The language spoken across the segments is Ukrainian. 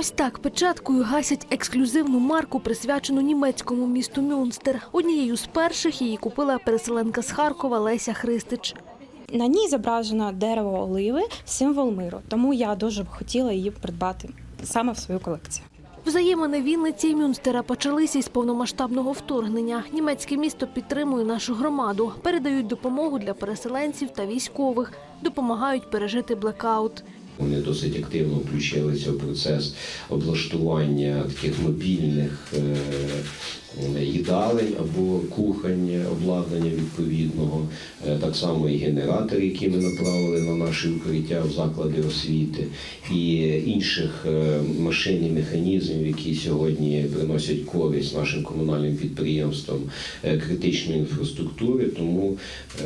Ось так печаткою гасять ексклюзивну марку, присвячену німецькому місту Мюнстер. Однією з перших її купила переселенка з Харкова Леся Христич. На ній зображено дерево оливи, символ миру. Тому я дуже б хотіла її придбати саме в свою колекцію. Взаємини Вінниці і Мюнстера почалися із повномасштабного вторгнення. Німецьке місто підтримує нашу громаду, передають допомогу для переселенців та військових, допомагають пережити блекаут. Вони досить активно включилися в процес облаштування таких мобільних е, їдалень або кухонь обладнання відповідного, Е, так само і генератори, які ми направили на наші укриття в заклади освіти, і інших е, машин і механізмів, які сьогодні приносять користь нашим комунальним підприємствам е, критичної інфраструктури. Тому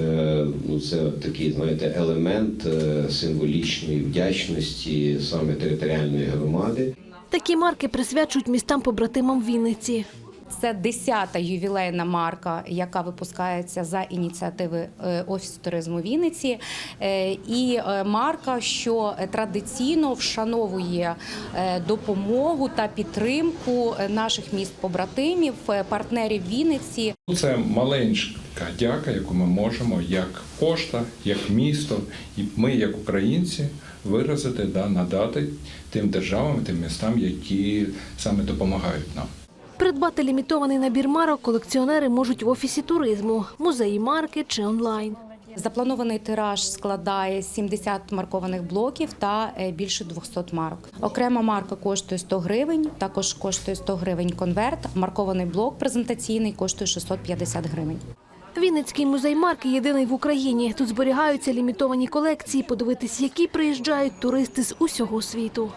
е, ну, це такий, знаєте, елемент е, символічної вдячності саме територіальної громади. Такі марки присвячують містам побратимам Вінниці. Це 10-та ювілейна марка, яка випускається за ініціативи е, Офісу туризму Вінниці. Е, І е, марка, що традиційно вшановує допомогу та підтримку наших міст-побратимів, партнерів Вінниці. Це маленька дяка, яку ми можемо як пошта, як місто, і ми, як українці, виразити да надати тим державам, тим містам, які саме допомагають нам. Придбати лімітований набір марок колекціонери можуть в офісі туризму, музеї марки чи онлайн. Запланований тираж складає 70 маркованих блоків та е, більше 200 марок. Окрема марка коштує 100 гривень, також коштує 100 гривень конверт. Маркований блок презентаційний коштує 650 гривень. Вінницький музей марки єдиний в Україні. Тут зберігаються лімітовані колекції, подивитись, які приїжджають туристи з усього світу.